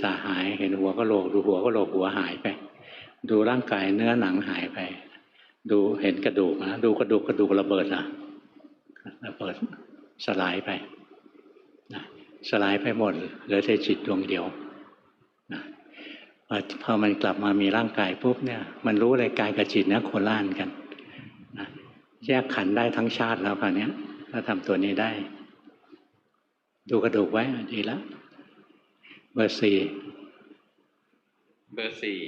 ษะหาย เห็นหัวก็โหลก ดูหัวก็โหลกหัวหายไป ดูร่างกายเนื้อหนังหายไป ดูเห็นกระดูกนะดูกระดูกกระดูกระเบิดนะระเบิดสลายไปนะสลายไปหมดเหลือแต่จิตดวงเดียวนะพอพอมันกลับมามีร่างกายปุ๊บเนี่ย มันรู้เลยกายกับจิตนะโคล่านกันนะแยกขันได้ทั้งชาติแล้วคราวนี้ยถ้าทำตัวนี้ได้ ดูกระดูกไว้ดีแล้ว เบอร์สี่เบอร์สี่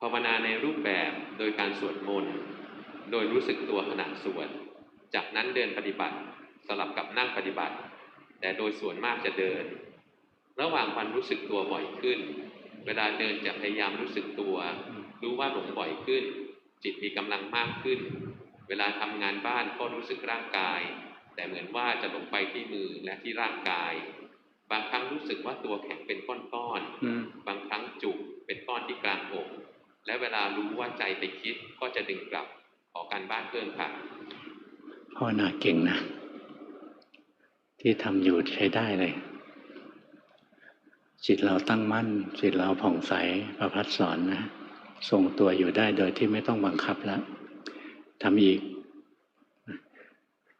ภาวนาในรูปแบบโดยการสวดมนต์โดยรู้สึกตัวขณะสวด จากนั้นเดินปฏิบัติสลับกับนั่งปฏิบัติ แต่โดยส่วนมากจะเดิน ระหว่างวันรู้สึกตัวบ่อยขึ้น เวลาเดินจะพยายามรู้สึกตัว รู้ว่าหลงบ่อยขึ้น จิตมีกำลังมากขึ้น เวลาทำงานบ้านก็รู้สึกร่างกาย แต่เหมือนว่าจะหลงไปที่มือและที่ร่างกาย บางครั้งรู้สึกว่าตัวแข็งเป็นก้อนๆอืมบางครั้งจุกเป็นก้อนที่กลางอก และเวลารู้ว่าใจไปคิดก็จะดึงกลับขอการบ้านเพิ่มค่ะภาวนาเก่งนะ ที่ทำอยู่ใช้ได้เลย จิตเราตั้งมั่น จิตเราผ่องใสประพัดสอนนะทรงตัวอยู่ได้โดยที่ไม่ต้องบังคับแล้วทำอีก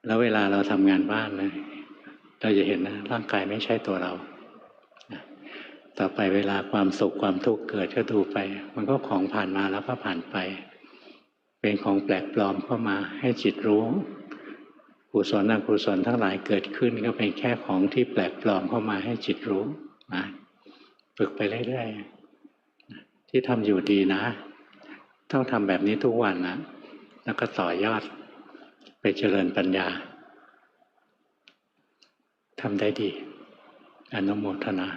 แล้วเวลาเราทำงานบ้านนะ เราจะเห็นนะร่างกายไม่ใช่ตัวเรา ต่อไปเวลาความสุขความทุกข์เกิดก็ดูไป มันก็ของผ่านมาแล้วก็ผ่านไป เป็นของแปลกปลอมเข้ามาให้จิตรู้กุศลอกุศลทั้งหลายเกิดขึ้นก็เป็นแค่ของที่แปลกปลอมเข้ามาให้จิตรู้นะฝึกไปเรื่อยๆที่ทำอยู่ดีนะ ต้องทำแบบนี้ทุกวันนะแล้วก็ต่อยอดไปเจริญปัญญา ทำได้ดี อนุโมทนา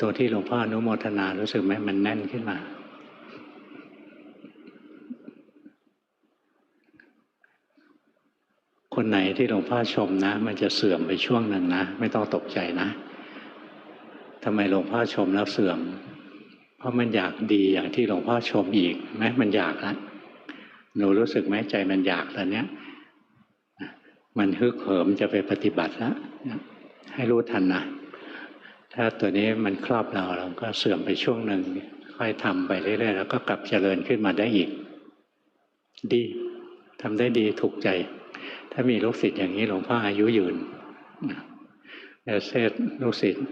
ตัวที่หลวงพ่ออนุโมทนารู้สึกไหมมันแน่นขึ้นมา คนไหนที่หลวงพ่อชมนะ มันจะเสื่อมไปช่วงหนึ่งนะ ไม่ต้องตกใจนะทำไมหลวงพ่อชมแล้วเสื่อม เพราะมันอยากดีอย่างที่หลวงพ่อชมอีกไหมมันอยากแล้วหนูรู้สึกไหมใจมันอยากตอนเนี้ย มันฮึกเหิมจะไปปฏิบัติแล้วให้รู้ทันนะ ถ้าตัวนี้มันครอบเราเราก็เสื่อมไปช่วงหนึ่งค่อยทำไปเรื่อยๆแล้วก็กลับเจริญขึ้นมาได้อีก ดีทำได้ดีถูกใจ ถ้ามีลูกศิษย์อย่างนี้หลวงพ่ออายุยืนแต่เซตลูกศิษย์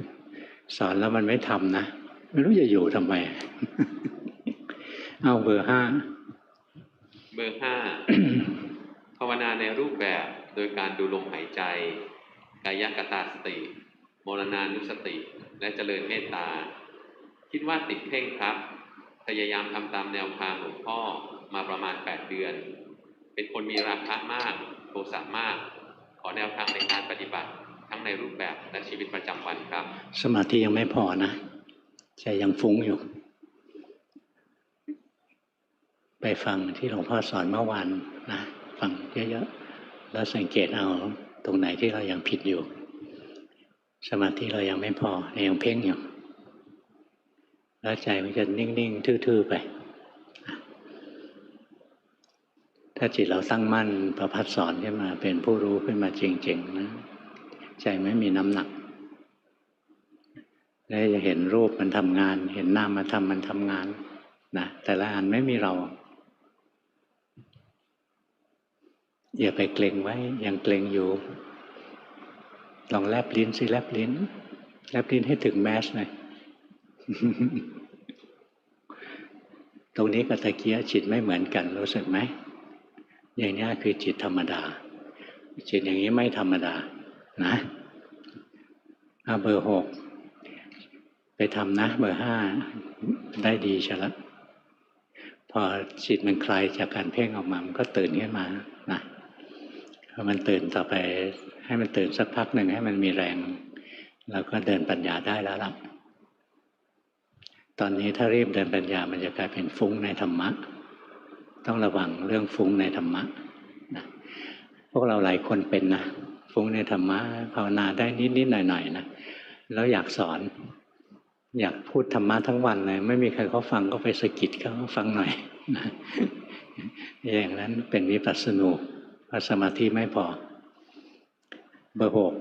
สอนแล้วมันไม่ทำนะไม่รู้จะอยู่ทำไม เอาเบอร์ห้า เบอร์ห้าภาวนาในรูปแบบ โดยการดูลมหายใจกายกตาสติมรณานุสติ และเจริญเมตตา คิดว่าติดเพ่งครับ พยายามทำตามแนวทางหลวงพ่อมาประมาณ 8 เดือน เป็นคนมีราคะมากโทสะมาก ขอแนวทางในการปฏิบัติ ทั้งในรูปแบบและชีวิตประจำวันครับ สมาธิยังไม่พอนะใจยังฟุ้งอยู่ ไปฟังที่หลวงพ่อสอนเมื่อวานนะ ฟังเยอะๆ แล้วสังเกตเอาตรงไหนที่เรายังผิดอยู่ สมาธิเรายังไม่พอยังเพ่งอยู่แล้วใจมันจะนิ่ง ๆ ทื่อ ๆ ไป ถ้าจิตเราตั้งมั่นประพัดสอนขึ้นมา เป็นผู้รู้ขึ้นมาจริง ๆ นะ ใจไม่มีน้ำหนักแล้วจะเห็นรูปมันทำงาน เห็นนามธรรมมันทำงานนะแต่ละอันไม่มีเรา อย่าไปเกรงไว้ยังเกรงอยู่ ลองแลบลิ้นสิแลบลิ้น แลบลิ้นให้ถึงแมสหน่อยตรงนี้กับตะเกียจิตไม่เหมือนกันรู้สึกไหมอย่างนี้คือจิตธรรมดา จิตอย่างนี้ไม่ธรรมดา นะเอาเบอร์หกไปทำนะ เบอร์ห้าได้ดีช่แล้วพอจิตมันคลายจากการเพ่งออกมา มันก็ตื่นขึ้นมานะ พอมันตื่นต่อไปให้มันตื่นสักพักหนึ่งให้มันมีแรง แล้วก็เดินปัญญาได้แล้วล่ะ ตอนนี้ถ้ารีบเดินปัญญามันจะกลายเป็นฟุ้งในธรรมะ ต้องระวังเรื่องฟุ้งในธรรมะนะพวกเราหลายคนเป็นนะฟุ้งในธรรมะภาวนาได้นิดๆหน่อยๆนะแล้วอยากสอน อยากพูดธรรมะทั้งวันเลย ไม่มีใครเขาฟังก็ไปสะกิดเขาฟังหน่อยนะอย่างนั้นเป็นวิปัสสนู พอสมาธิไม่พอ เบอร์หก